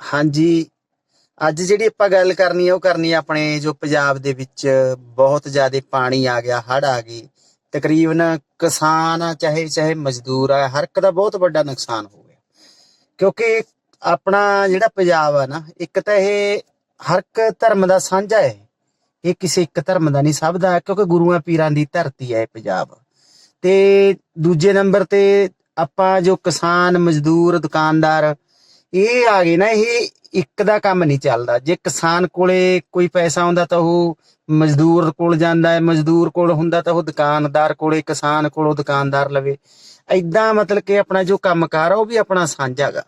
ਹਾਂਜੀ। ਅੱਜ ਜਿਹੜੀ ਆਪਾਂ ਗੱਲ ਕਰਨੀ ਹੈ ਉਹ ਕਰਨੀ ਹੈ ਆਪਣੇ ਜੋ ਪੰਜਾਬ ਦੇ ਵਿੱਚ ਬਹੁਤ ਜ਼ਿਆਦਾ ਪਾਣੀ ਆ ਗਿਆ, ਹੜ੍ਹ ਆ ਗਈ ਤਕਰੀਬਨ ਕਿਸਾਨ ਆ, ਚਾਹੇ ਚਾਹੇ ਮਜ਼ਦੂਰ ਆ, ਹਰ ਇੱਕ ਦਾ ਬਹੁਤ ਵੱਡਾ ਨੁਕਸਾਨ ਹੋ ਗਿਆ। ਕਿਉਂਕਿ ਆਪਣਾ ਜਿਹੜਾ ਪੰਜਾਬ ਆ ਨਾ, ਇੱਕ ਤਾਂ ਇਹ ਹਰ ਇੱਕ ਧਰਮ ਦਾ ਸਾਂਝਾ ਹੈ। ਇਹ ਕਿਸੇ ਇੱਕ ਧਰਮ ਦਾ ਨਹੀਂ, ਸਭ ਦਾ, ਕਿਉਂਕਿ ਗੁਰੂਆਂ ਪੀਰਾਂ ਦੀ ਧਰਤੀ ਹੈ ਪੰਜਾਬ। ਤੇ ਦੂਜੇ ਨੰਬਰ ਤੇ ਆਪਾਂ ਜੋ ਕਿਸਾਨ, ਮਜ਼ਦੂਰ, ਦੁਕਾਨਦਾਰ ਇਹ ਆ ਗਏ ਨਾ, ਇਹ ਇੱਕ ਦਾ ਕੰਮ ਨਹੀਂ ਚੱਲਦਾ। ਜੇ ਕਿਸਾਨ ਕੋਲੇ ਕੋਈ ਪੈਸਾ ਆਉਂਦਾ ਤਾਂ ਉਹ ਮਜ਼ਦੂਰ ਕੋਲ ਜਾਂਦਾ ਹੈ, ਮਜ਼ਦੂਰ ਕੋਲ ਹੁੰਦਾ ਤਾਂ ਉਹ ਦੁਕਾਨਦਾਰ ਕੋਲੇ, ਕਿਸਾਨ ਕੋਲੋਂ ਦੁਕਾਨਦਾਰ ਲਵੇ। ਐਦਾਂ ਮਤਲਬ ਕਿ ਆਪਣਾ ਜੋ ਕੰਮਕਾਰ ਆ, ਉਹ ਵੀ ਆਪਣਾ ਸਾਂਝਾ ਗਾ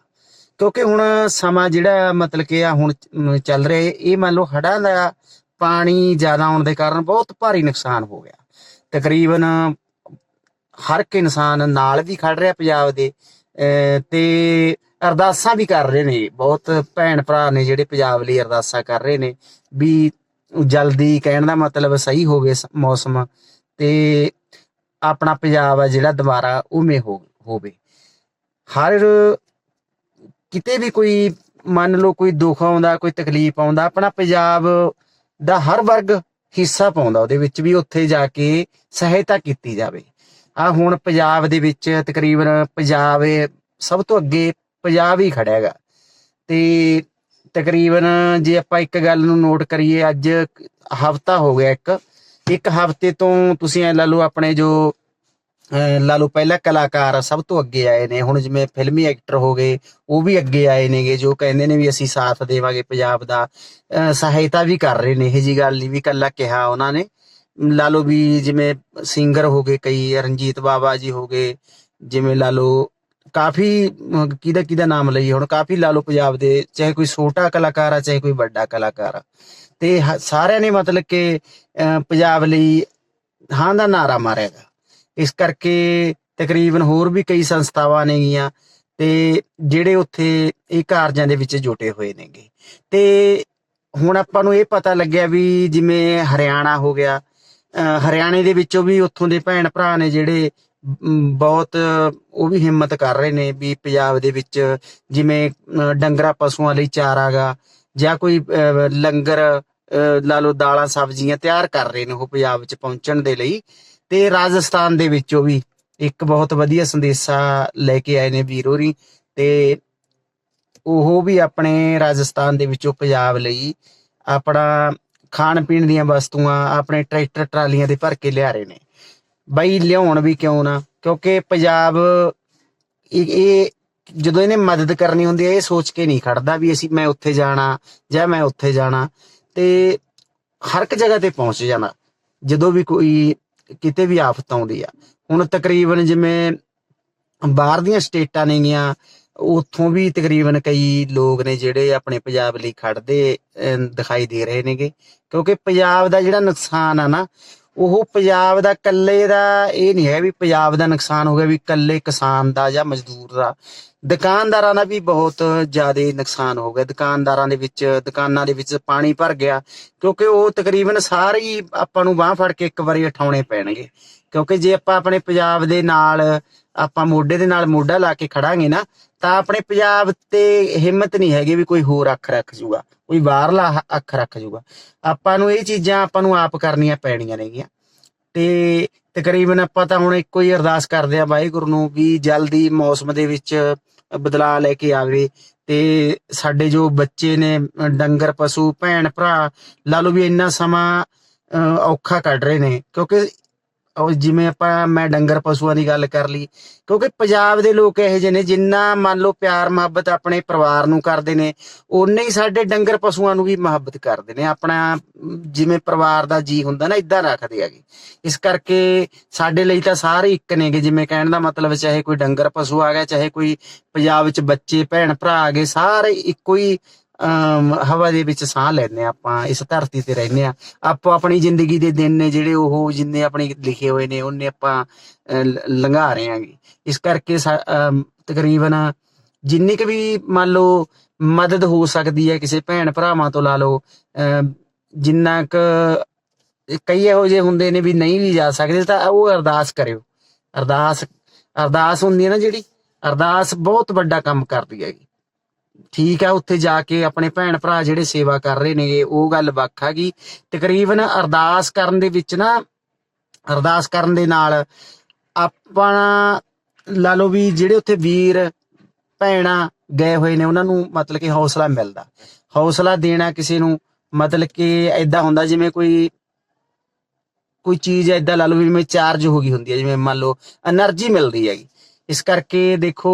ਕਿਉਂਕਿ ਹੁਣ ਸਮਾਂ ਜਿਹੜਾ ਮਤਲਬ ਕਿ ਆ ਹੁਣ ਚੱਲ ਰਿਹਾ ਇਹ- ਇਹ ਮੰਨ ਲਓ ਹੜ੍ਹਾਂ ਦਾ ਪਾਣੀ ਜ਼ਿਆਦਾ ਆਉਣ ਦੇ ਕਾਰਨ ਬਹੁਤ ਭਾਰੀ ਨੁਕਸਾਨ ਹੋ ਗਿਆ। ਤਕਰੀਬਨ ਹਰ ਇੱਕ ਇਨਸਾਨ ਨਾਲ ਵੀ ਖੜ ਰਿਹਾ ਪੰਜਾਬ ਦੇ, ਅਹ ਤੇ ਅਰਦਾਸਾਂ ਵੀ ਕਰ ਰਹੇ ਨੇ। ਬਹੁਤ ਭੈਣ ਭਰਾ ਨੇ ਜਿਹੜੇ ਪੰਜਾਬ ਲਈ ਅਰਦਾਸਾਂ ਕਰ ਰਹੇ ਨੇ ਵੀ ਜਲਦੀ ਕਹਿਣ ਦਾ ਮਤਲਬ ਸਹੀ ਹੋਵੇ ਮੌਸਮ ਤੇ ਆਪਣਾ ਪੰਜਾਬ ਆ ਜਿਹੜਾ ਦੁਬਾਰਾ ਉਵੇਂ ਹੋਵੇ। ਹਰ ਕਿਤੇ ਵੀ ਕੋਈ ਮੰਨ ਲਓ ਕੋਈ ਦੁੱਖ ਆਉਂਦਾ, ਕੋਈ ਤਕਲੀਫ ਆਉਂਦਾ, ਆਪਣਾ ਪੰਜਾਬ ਦਾ ਹਰ ਵਰਗ ਹਿੱਸਾ ਪਾਉਂਦਾ ਉਹਦੇ ਵਿੱਚ ਵੀ ਉੱਥੇ ਜਾ ਕੇ ਸਹਾਇਤਾ ਕੀਤੀ ਜਾਵੇ। ਆ ਹੁਣ ਪੰਜਾਬ ਦੇ ਵਿੱਚ ਤਕਰੀਬਨ ਪੰਜਾਬ ਸਭ ਤੋਂ ਅੱਗੇ ਪੰਜਾਬ ਹੀ ਖੜਾ ਹੈਗਾ। ਤੇ ਤਕਰੀਬਨ ਜੇ ਆਪਾਂ ਇੱਕ ਗੱਲ ਨੂੰ ਨੋਟ ਕਰੀਏ, ਅੱਜ ਹਫਤਾ ਹੋ ਗਿਆ ਇੱਕ। ਇੱਕ ਹਫ਼ਤੇ ਤੋਂ ਤੁਸੀਂ ਐ ਲਾ ਲਓ ਆਪਣੇ ਜੋ ਲਾ ਲਓ ਪਹਿਲਾ ਕਲਾਕਾਰ ਸਭ ਤੋਂ ਅੱਗੇ ਆਏ ਨੇ। ਹੁਣ ਜਿਵੇਂ ਫਿਲਮੀ ਐਕਟਰ ਹੋ ਗਏ, ਉਹ ਵੀ ਅੱਗੇ ਆਏ ਨੇਗੇ, ਜੋ ਕਹਿੰਦੇ ਨੇ ਵੀ ਅਸੀਂ ਸਾਥ ਦੇਵਾਂਗੇ ਪੰਜਾਬ ਦਾ। ਅਹ ਸਹਾਇਤਾ ਵੀ ਕਰ ਰਹੇ ਨੇ ਇਹ ਜੀ ਗੱਲ ਨਹੀਂ, ਵੀ ਕੱਲਾ ਕਿਹਾ ਉਹਨਾਂ ਨੇ। ਲਾ ਲਓ ਵੀ ਜਿਵੇਂ ਸਿੰਗਰ ਹੋ ਗਏ ਕਈ, ਰਣਜੀਤ ਬਾਵਾ ਜੀ ਹੋ ਗਏ, ਜਿਵੇਂ ਲਾ ਲਓ ਕਾਫੀ, ਅਹ, ਕਿਹਦਾ ਕਿਹਦਾ ਨਾਮ ਲਈ ਹੁਣ, ਕਾਫੀ ਲਾ ਲਓ ਪੰਜਾਬ ਦੇ, ਚਾਹੇ ਕੋਈ ਛੋਟਾ ਕਲਾਕਾਰ ਆ, ਚਾਹੇ ਕੋਈ ਵੱਡਾ ਕਲਾਕਾਰ ਆ। ਤੇ ਸਾਰਿਆਂ ਨੇ ਮਤਲਬ ਕਿ ਪੰਜਾਬ ਲਈ ਹਾਂ ਦਾ ਨਾਰਾ ਮਾਰਿਆਗਾ ਇਸ ਕਰਕੇ ਤਕਰੀਬਨ ਹੋਰ ਵੀ ਕਈ ਸੰਸਥਾਵਾਂ ਨੇਗੀਆਂ ਤੇ ਜਿਹੜੇ ਉੱਥੇ ਇਹ ਕਾਰਜਾਂ ਦੇ ਵਿੱਚ ਜੁਟੇ ਹੋਏ ਨੇਗੇ। ਤੇ ਹੁਣ ਆਪਾਂ ਨੂੰ ਇਹ ਪਤਾ ਲੱਗਿਆ ਵੀ ਜਿਵੇਂ ਹਰਿਆਣਾ ਹੋ ਗਿਆ ਹਰਿਆਣੇ ਦੇ ਵਿੱਚੋਂ ਵੀ ਉੱਥੋਂ ਦੇ ਭੈਣ ਭਰਾ ਨੇ ਜਿਹੜੇ ਬਹੁਤ ਉਹ ਵੀ ਹਿੰਮਤ ਕਰ ਰਹੇ ਨੇ ਵੀ ਪੰਜਾਬ ਦੇ ਵਿੱਚ ਜਿਵੇਂ ਅਹ, ਡੰਗਰਾ ਪਸ਼ੂਆਂ ਲਈ ਚਾਰਾ ਗਾ ਜਾਂ ਕੋਈ ਲੰਗਰ ਲਾ ਲਓ ਦਾਲਾਂ ਸਬਜ਼ੀਆਂ ਤਿਆਰ ਕਰ ਰਹੇ ਨੇ ਉਹ ਪੰਜਾਬ ਵਿੱਚ ਪਹੁੰਚਣ ਦੇ ਲਈ। ਤੇ ਰਾਜਸਥਾਨ ਦੇ ਵਿੱਚੋਂ ਵੀ ਇੱਕ ਬਹੁਤ ਵਧੀਆ ਸੰਦੇਸ਼ਾ ਲੈ ਕੇ ਆਏ ਨੇ ਵੀਰੋਰੀ ਤੇ ਉਹ ਵੀ ਆਪਣੇ ਰਾਜਸਥਾਨ ਦੇ ਵਿੱਚੋਂ ਪੰਜਾਬ ਲਈ ਆਪਣਾ ਖਾਣ ਪੀਣ ਦੀਆਂ ਵਸਤੂਆਂ ਆਪਣੇ ਟਰੈਕਟਰ ਟਰਾਲੀਆਂ ਦੇ ਭਰ ਕੇ ਲਿਆ ਰਹੇ ਨੇ। ਬਈ ਲਿਆਉਣ ਵੀ ਕਿਉਂ ਨਾ? ਕਿਉਂਕਿ ਪੰਜਾਬ ਇਹ ਜਦੋਂ ਇਹਨੇ ਮਦਦ ਕਰਨੀ ਹੁੰਦੀ ਹੈ ਇਹ ਸੋਚ ਕੇ ਨਹੀਂ ਖੜਦਾ ਵੀ ਅਸੀਂ ਮੈਂ ਉੱਥੇ ਜਾਣਾ ਜਾਂ ਮੈਂ ਉੱਥੇ ਜਾਣਾ। ਤੇ ਹਰ ਇੱਕ ਜਗ੍ਹਾ ਤੇ ਪਹੁੰਚ ਜਾਣਾ ਜਦੋਂ ਵੀ ਕੋਈ ਕਿਤੇ ਵੀ ਆਫਤ ਆਉਂਦੀ ਆ। ਹੁਣ ਤਕਰੀਬਨ ਜਿਵੇਂ ਬਾਹਰ ਦੀਆਂ ਸਟੇਟਾਂ ਨੇ ਨੇਗੀਆਂ ਉੱਥੋਂ ਵੀ ਤਕਰੀਬਨ ਕਈ ਲੋਕ ਨੇ ਜਿਹੜੇ ਆਪਣੇ ਪੰਜਾਬ ਲਈ ਖੜਦੇ ਅਹ, ਦਿਖਾਈ ਦੇ ਰਹੇ ਨੇਗੇ। ਕਿਉਂਕਿ ਪੰਜਾਬ ਦਾ ਜਿਹੜਾ ਨੁਕਸਾਨ ਆ ਨਾ ਉਹ ਪੰਜਾਬ ਦਾ ਕੱਲੇ ਦਾ ਇਹ ਨਹੀਂ ਹੈ ਵੀ ਪੰਜਾਬ ਦਾ ਨੁਕਸਾਨ ਹੋ ਗਿਆ ਵੀ ਕੱਲੇ ਕਿਸਾਨ ਦਾ ਜਾਂ ਮਜ਼ਦੂਰ ਦਾ। ਦੁਕਾਨਦਾਰਾਂ ਦਾ ਵੀ ਬਹੁਤ ਜ਼ਿਆਦਾ ਨੁਕਸਾਨ ਹੋ ਗਿਆ। ਦੁਕਾਨਦਾਰਾਂ ਦੇ ਵਿੱਚ, ਦੁਕਾਨਾਂ ਦੇ ਵਿੱਚ ਪਾਣੀ ਭਰ ਗਿਆ, ਕਿਉਂਕਿ ਉਹ ਤਕਰੀਬਨ ਸਾਰੇ ਹੀ ਆਪਾਂ ਨੂੰ ਬਾਹ ਫੜ ਕੇ ਇੱਕ ਵਾਰੀ ਉਠਾਉਣੇ ਪੈਣਗੇ। ਕਿਉਂਕਿ ਜੇ ਆਪਾਂ ਆਪਣੇ ਪੰਜਾਬ ਦੇ ਨਾਲ, ਆਪਾਂ ਮੋਢੇ ਦੇ ਨਾਲ ਮੋਢਾ ਲਾ ਕੇ ਖੜਾਂਗੇ ਨਾ, ਤਾਂ ਆਪਣੇ ਪੰਜਾਬ ਤੇ ਹਿੰਮਤ ਨਹੀਂ ਹੈਗੀ ਵੀ ਕੋਈ ਹੋਰ ਅੱਖ ਰੱਖ ਜੂਗਾ, ਕੋਈ ਬਾਹਰਲਾ ਅੱਖ ਰੱਖ ਜੂਗਾ। ਆਪਾਂ ਨੂੰ ਇਹ ਚੀਜ਼ਾਂ ਆਪਾਂ ਨੂੰ ਆਪ ਕਰਨੀਆਂ ਪੈਣੀਆਂ ਨੇਗੀਆਂ। ਤੇ ਤਕਰੀਬਨ ਆਪਾਂ ਤਾਂ ਹੁਣ ਇੱਕੋ ਹੀ ਅਰਦਾਸ ਕਰਦੇ ਆ ਵਾਹਿਗੁਰੂ ਨੂੰ ਵੀ ਜਲਦੀ ਮੌਸਮ ਦੇ ਵਿੱਚ ਬਦਲਾਅ ਲੈ ਕੇ ਆਵੇ ਤੇ ਸਾਡੇ ਜੋ ਬੱਚੇ ਨੇ ਡੰਗਰ ਪਸ਼ੂ ਭੈਣ ਭਰਾ ਲਾ ਲਓ ਵੀ ਇੰਨਾ ਸਮਾਂ ਅ, ਔਖਾ ਕੱਢ ਰਹੇ ਨੇ ਕਿਉਂਕਿ ਉਹ ਜਿਵੇਂ ਆਪਾਂ, ਮੈਂ ਡੰਗਰ ਪਸ਼ੂਆਂ ਦੀ ਗੱਲ ਕਰ ਲਈ, ਕਿਉਂਕਿ ਪੰਜਾਬ ਦੇ ਲੋਕ ਇਹੋ ਜਿਹੇ ਨੇ, ਜਿੰਨਾ ਮੰਨ ਲਓ ਪਿਆਰ ਮੁਹੱਬਤ ਆਪਣੇ ਪਰਿਵਾਰ ਨੂੰ ਕਰਦੇ ਨੇ ਉਨੇ ਹੀ ਸਾਡੇ ਡੰਗਰ ਪਸ਼ੂਆਂ ਨੂੰ ਵੀ ਮੁਹੱਬਤ ਕਰਦੇ ਨੇ, ਆਪਣਾ ਜਿਵੇਂ ਪਰਿਵਾਰ ਦਾ ਜੀ ਹੁੰਦਾ ਨਾ ਇਦਾਂ ਰੱਖਦੇ ਹੈਗੇ। ਇਸ ਕਰਕੇ ਸਾਡੇ ਲਈ ਤਾਂ ਸਾਰੇ ਇੱਕ ਨੇਗੇ ਜਿਵੇਂ ਕਹਿਣ ਦਾ ਮਤਲਬ ਚਾਹੇ ਕੋਈ ਡੰਗਰ ਪਸ਼ੂ ਆ ਗਿਆ, ਚਾਹੇ ਕੋਈ ਪੰਜਾਬ ਵਿੱਚ ਬੱਚੇ ਭੈਣ ਭਰਾ ਆ ਗਏ, ਸਾਰੇ ਇੱਕੋ ਹੀ ਹਵਾ ਦੇ ਵਿੱਚ ਸਾਹ ਲੈਂਦੇ ਹਾਂ ਆਪਾਂ ਇਸ ਧਰਤੀ ਤੇ ਰਹਿੰਦੇ ਆ ਆਪੋ ਆਪਣੀ ਜ਼ਿੰਦਗੀ ਦੇ ਦਿਨ ਨੇ ਜਿਹੜੇ ਉਹ ਜਿੰਨੇ ਆਪਣੇ ਲਿਖੇ ਹੋਏ ਨੇ ਉਹਨੇ ਆਪਾਂ ਅਹ, ਲੰਘਾ ਰਹੇ ਆਂਗੇ ਇਸ ਕਰਕੇ ਤਕਰੀਬਨ ਜਿੰਨੀ ਕੁ ਵੀ ਮੰਨ ਲਓ ਮਦਦ ਹੋ ਸਕਦੀ ਹੈ ਕਿਸੇ ਭੈਣ ਭਰਾਵਾਂ ਤੋਂ ਲਾ ਲਓ ਅਮ, ਜਿੰਨਾ ਕੁ ਕਈ ਇਹੋ ਜਿਹੇ ਹੁੰਦੇ ਨੇ ਵੀ ਨਹੀਂ ਵੀ ਜਾ ਸਕਦੇ ਤਾਂ ਉਹ ਅਰਦਾਸ ਕਰਿਓ। ਅਰਦਾਸ ਅਰਦਾਸ ਹੁੰਦੀ ਹੈ ਨਾ ਜਿਹੜੀ ਅਰਦਾਸ ਬਹੁਤ ਵੱਡਾ ਕੰਮ ਕਰਦੀ ਹੈਗੀ। ਠੀਕ ਹੈ ਉੱਥੇ ਜਾ ਕੇ ਆਪਣੇ ਭੈਣ ਭਰਾ ਜਿਹੜੇ ਸੇਵਾ ਕਰ ਰਹੇ ਨੇਗੇ, ਉਹ ਗੱਲ ਵੱਖ ਆ ਗਈ। ਤਕਰੀਬਨ ਅਰਦਾਸ ਕਰਨ ਦੇ ਵਿੱਚ ਨਾ, ਅਰਦਾਸ ਕਰਨ ਦੇ ਨਾਲ ਆਪਣਾ ਲਾ ਲਓ ਵੀ ਜਿਹੜੇ ਉੱਥੇ ਵੀਰ, ਭੈਣਾ ਗਏ ਹੋਏ ਨੇ, ਉਹਨਾਂ ਨੂੰ ਮਤਲਬ ਕਿ ਹੌਸਲਾ ਮਿਲਦਾ। ਹੌਸਲਾ ਦੇਣਾ ਕਿਸੇ ਨੂੰ ਮਤਲਬ ਕਿ ਐਦਾਂ ਹੁੰਦਾ ਜਿਵੇਂ ਕੋਈ ਕੋਈ ਚੀਜ਼ ਐਦਾਂ ਲਾ ਲਓ ਜਿਵੇਂ ਚਾਰਜ ਹੋ ਗਈ ਹੁੰਦੀ ਹੈ ਜਿਵੇਂ ਮੰਨ ਲਓ એનર્ਜੀ ਮਿਲਦੀ ਹੈਗੀ। ਇਸ ਕਰਕੇ ਦੇਖੋ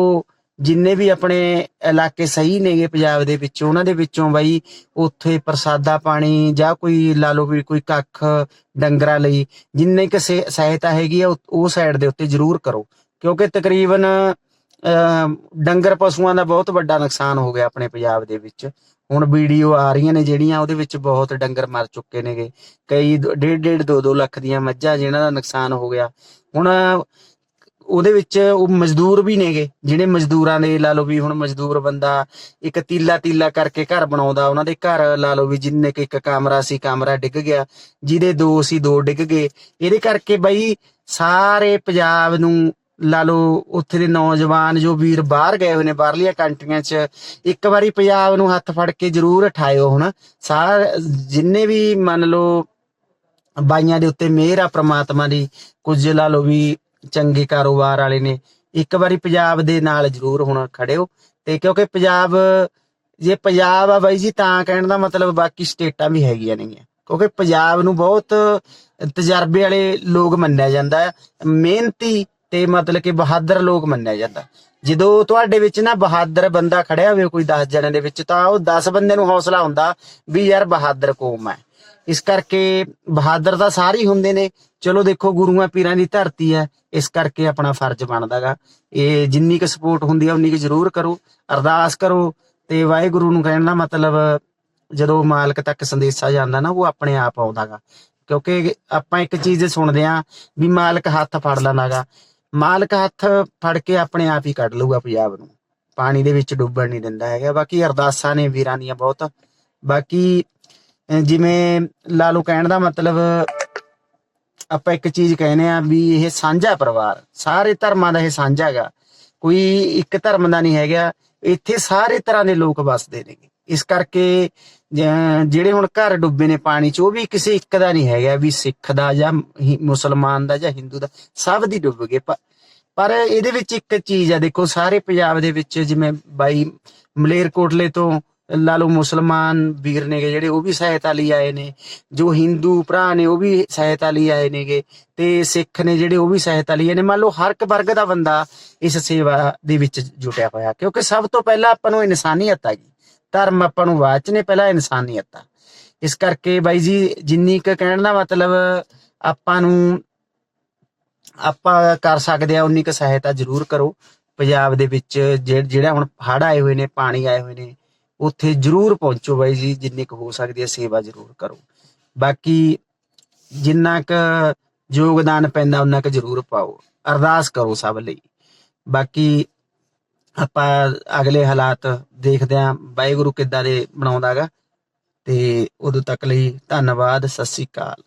ਜਿੰਨੇ ਵੀ ਆਪਣੇ ਇਲਾਕੇ ਸਹੀ ਨੇਗੇ ਪੰਜਾਬ ਦੇ ਵਿੱਚ ਉਹਨਾਂ ਦੇ ਵਿੱਚੋਂ ਬਾਈ ਉੱਥੇ ਪ੍ਰਸਾਦਾ ਪਾਣੀ ਜਾਂ ਕੋਈ ਲਾ ਲਓ ਵੀ ਕੋਈ ਕੱਖ ਡੰਗਰਾਂ ਲਈ ਜਿੰਨੇ ਕਿ ਸਹਾਇਤਾ ਹੈਗੀ ਆ ਉਹ- ਸਾਈਡ ਦੇ ਉੱਤੇ ਜ਼ਰੂਰ ਕਰੋ। ਕਿਉਂਕਿ ਤਕਰੀਬਨ ਅਮ, ਡੰਗਰ ਪਸ਼ੂਆਂ ਦਾ ਬਹੁਤ ਵੱਡਾ ਨੁਕਸਾਨ ਹੋ ਗਿਆ ਆਪਣੇ ਪੰਜਾਬ ਦੇ ਵਿੱਚ। ਹੁਣ ਵੀਡੀਓ ਆ ਰਹੀਆਂ ਨੇ ਜਿਹੜੀਆਂ ਉਹਦੇ ਵਿੱਚ ਬਹੁਤ ਡੰਗਰ ਮਰ ਚੁੱਕੇ ਨੇਗੇ। ਕਈ ਦੋ- ਡੇਢ ਡੇਢ 2 2 ਲੱਖ ਦੀਆਂ ਮੱਝਾਂ ਜਿਨ੍ਹਾਂ ਦਾ ਨੁਕਸਾਨ ਹੋ ਗਿਆ। ਹੁਣ ਉਹਦੇ ਵਿੱਚ ਉਹ ਮਜ਼ਦੂਰ ਵੀ ਨੇਗੇ, ਜਿਹੜੇ ਮਜ਼ਦੂਰਾਂ ਦੇ ਲਾ ਲਓ ਵੀ ਹੁਣ ਮਜ਼ਦੂਰ ਬੰਦਾ ਇੱਕ ਤੀਲਾ ਤੀਲਾ ਕਰਕੇ ਘਰ ਬਣਾਉਂਦਾ, ਉਹਨਾਂ ਦੇ ਘਰ ਲਾ ਲਓ ਵੀ ਜਿੰਨੇ ਕਿ ਇੱਕ ਕਮਰਾ ਸੀ, ਕਮਰਾ ਡਿੱਗ ਗਿਆ, ਜਿਹਦੇ ਦੋ ਸੀ, ਦੋ ਡਿੱਗ ਗਏ, ਇਹਦੇ ਕਰਕੇ ਬਈ ਸਾਰੇ ਪੰਜਾਬ ਨੂੰ ਲਾ ਲਓ ਉੱਥੇ ਦੇ ਨੌਜਵਾਨ ਜੋ ਵੀਰ ਬਾਹਰ ਗਏ ਹੋਏ ਨੇ, ਬਾਹਰਲੀਆਂ ਕੰਟਰੀਆਂ 'ਚ, ਇੱਕ ਵਾਰੀ ਪੰਜਾਬ ਨੂੰ ਹੱਥ ਫੜ ਕੇ ਜ਼ਰੂਰ ਉਠਾਇਓ ਹੁਣ। ਸਾਰ, ਜਿੰਨੇ ਵੀ ਮੰਨ ਲਓ ਬਾਈਆਂ ਦੇ ਉੱਤੇ ਮਿਹਰ ਆ ਪ੍ਰਮਾਤਮਾ ਦੀ, ਕੁਝ ਲਾ ਲਓ ਵੀ ਚੰਗੇ ਕਾਰੋਬਾਰ ਵਾਲੇ ਨੇ, ਇੱਕ ਵਾਰੀ ਪੰਜਾਬ ਦੇ ਨਾਲ ਜ਼ਰੂਰ ਹੁਣ ਖੜਿਓ। ਤੇ ਕਿਉਂਕਿ ਪੰਜਾਬ, ਜੇ ਪੰਜਾਬ ਆ ਬਾਈ ਜੀ, ਤਾਂ ਕਹਿਣ ਦਾ ਮਤਲਬ ਬਾਕੀ ਸਟੇਟਾਂ ਵੀ ਹੈਗੀਆਂ ਨੇਗੀਆਂ। ਕਿਉਂਕਿ ਪੰਜਾਬ ਨੂੰ ਬਹੁਤ ਤਜਰਬੇ ਵਾਲੇ ਲੋਕ ਮੰਨਿਆ ਜਾਂਦਾ ਹੈ। ਮਿਹਨਤੀ ਤੇ ਮਤਲਬ ਕਿ ਬਹਾਦਰ ਲੋਕ ਮੰਨਿਆ ਜਾਂਦਾ। ਜਦੋਂ ਤੁਹਾਡੇ ਵਿੱਚ ਨਾ ਬਹਾਦਰ ਬੰਦਾ ਖੜਿਆ ਹੋਵੇ ਕੋਈ 10 ਜਣਿਆਂ ਦੇ ਵਿੱਚ, ਤਾਂ ਉਹ 10 ਬੰਦੇ ਨੂੰ ਹੌਸਲਾ ਹੁੰਦਾ ਵੀ ਯਾਰ ਬਹਾਦਰ ਕੌਮ ਹੈ। ਇਸ ਕਰਕੇ ਬਹਾਦਰ ਤਾਂ ਸਾਰੇ ਹੀ ਹੁੰਦੇ ਨੇ। ਚਲੋ ਦੇਖੋ, ਗੁਰੂਆਂ ਪੀਰਾਂ ਦੀ ਧਰਤੀ ਹੈ, ਇਸ ਕਰਕੇ ਆਪਣਾ ਫਰਜ਼ ਬਣਦਾਗਾ। ਇਹ ਜਿੰਨੀ ਕੁ ਸਪੋਰਟ ਹੁੰਦੀ ਹੈ ਉਨੀ ਕੁ ਜ਼ਰੂਰ ਕਰੋ, ਅਰਦਾਸ ਕਰੋ ਤੇ ਵਾਹਿਗੁਰੂ ਨੂੰ ਕਹਿਣ ਦਾ ਮਤਲਬ, ਜਦੋਂ ਮਾਲਕ ਤੱਕ ਸੰਦੇਸ਼ਾ ਜਾਂਦਾ ਨਾ, ਉਹ ਆਪਣੇ ਆਪ ਆਉਂਦਾਗਾ। ਕਿਉਂਕਿ ਆਪਾਂ ਇੱਕ ਚੀਜ਼ ਸੁਣਦੇ ਆ ਵੀ ਮਾਲਕ ਹੱਥ ਫੜ ਲੈਂਦਾਗਾ। ਮਾਲਕ ਹੱਥ ਫੜ ਕੇ ਆਪਣੇ ਆਪ ਹੀ ਕੱਢ ਲਊਗਾ ਪੰਜਾਬ ਨੂੰ। ਪਾਣੀ ਦੇ ਵਿੱਚ ਡੁੱਬਣ ਨਹੀਂ ਦਿੰਦਾ ਹੈਗਾ। ਬਾਕੀ ਅਰਦਾਸਾਂ ਨੇ, ਵੀਰਾਂ ਦੀਆਂ ਬਹੁਤ। ਬਾਕੀ ਅਹ ਜਿਵੇਂ ਲਾਲੂ ਕਹਿਣ ਦਾ ਮਤਲਬ ਆਪਾਂ ਇੱਕ ਚੀਜ਼ ਕਹਿੰਦੇ ਆ ਵੀ ਇਹ ਸਾਂਝਾ ਪਰਿਵਾਰ, ਸਾਰੇ ਧਰਮਾਂ ਦਾ ਇਹ ਸਾਂਝਾ ਹੈਗਾ। ਕੋਈ ਇੱਕ ਧਰਮ ਦਾ ਨਹੀਂ ਹੈਗਾ, ਇੱਥੇ ਸਾਰੇ ਤਰ੍ਹਾਂ ਦੇ ਲੋਕ ਵੱਸਦੇ ਨੇ। ਇਸ ਕਰਕੇ ਜਿਹੜੇ ਹੁਣ ਘਰ ਡੁੱਬੇ ਨੇ ਪਾਣੀ 'ਚ, ਉਹ ਵੀ ਕਿਸੇ ਇੱਕ ਦਾ ਨਹੀਂ ਹੈਗਾ ਵੀ ਸਿੱਖ ਦਾ ਜਾਂ ਮੁਸਲਮਾਨ ਦਾ ਜਾਂ ਹਿੰਦੂ ਦਾ, ਸਭ ਦੀ ਡੁੱਬ ਗਏ। ਪਰ ਇਹਦੇ ਵਿੱਚ ਇੱਕ ਚੀਜ਼ ਆ, ਦੇਖੋ, ਸਾਰੇ ਪੰਜਾਬ ਦੇ ਵਿੱਚ ਜਿਵੇਂ ਬਾਈ ਮਲੇਰਕੋਟਲੇ ਤੋਂ ਲਾ ਲਓ ਮੁਸਲਮਾਨ ਵੀਰ ਨੇਗੇ ਜਿਹੜੇ, ਉਹ ਵੀ ਸਹਾਇਤਾ ਲਈ ਆਏ ਨੇ। ਜੋ ਹਿੰਦੂ ਭਰਾ ਨੇ, ਉਹ ਵੀ ਸਹਾਇਤਾ ਲਈ ਆਏ ਨੇਗੇ। ਤੇ ਸਿੱਖ ਨੇ ਜਿਹੜੇ, ਉਹ ਵੀ ਸਹਾਇਤਾ ਲਈ ਆਏ ਨੇ। ਮੰਨ ਲਓ ਹਰ ਇੱਕ ਵਰਗ ਦਾ ਬੰਦਾ ਇਸ ਸੇਵਾ ਦੇ ਵਿੱਚ ਜੁਟਿਆ ਹੋਇਆ। ਕਿਉਂਕਿ ਸਭ ਤੋਂ ਪਹਿਲਾਂ ਆਪਾਂ ਨੂੰ ਇਨਸਾਨੀਅਤ ਆ ਗਈ। ਧਰਮ ਆਪਾਂ ਨੂੰ ਬਾਅਦ ਚ ਨੇ, ਪਹਿਲਾਂ ਇਨਸਾਨੀਅਤ ਆ। ਇਸ ਕਰਕੇ ਬਾਈ ਜੀ, ਜਿੰਨੀ ਕੁ ਕਹਿਣ ਦਾ ਮਤਲਬ ਆਪਾਂ ਨੂੰ ਆਪਾਂ ਕਰ ਸਕਦੇ ਆ, ਉਨੀ ਕੁ ਸਹਾਇਤਾ ਜ਼ਰੂਰ ਕਰੋ। ਪੰਜਾਬ ਦੇ ਵਿੱਚ ਜਿਹ- ਜਿਹੜਾ ਹੁਣ ਹੜ੍ਹ ਆਏ ਹੋਏ ਨੇ, ਪਾਣੀ ਆਏ ਹੋਏ ਨੇ ਉੱਥੇ ਜ਼ਰੂਰ ਪਹੁੰਚੋ ਬਾਈ ਜੀ, ਜਿੰਨੀ ਕੁ ਹੋ ਸਕਦੀ ਹੈ ਸੇਵਾ ਜ਼ਰੂਰ ਕਰੋ। ਬਾਕੀ ਜਿੰਨਾ ਕੁ ਯੋਗਦਾਨ ਪੈਂਦਾ ਉਹਨਾਂ ਕੁ ਜ਼ਰੂਰ ਪਾਓ। ਅਰਦਾਸ ਕਰੋ ਸਭ ਲਈ। ਬਾਕੀ ਆਪਾਂ ਅਗਲੇ ਹਾਲਾਤ ਦੇਖਦੇ ਆਂ ਵਾਹਿਗੁਰੂ ਕਿੱਦਾਂ ਦੇ ਬਣਾਉਂਦਾਗਾ ਤੇ ਉਦੋਂ ਤੱਕ ਲਈ ਧੰਨਵਾਦ, ਸਤਿ ਸ੍ਰੀ ਅਕਾਲ।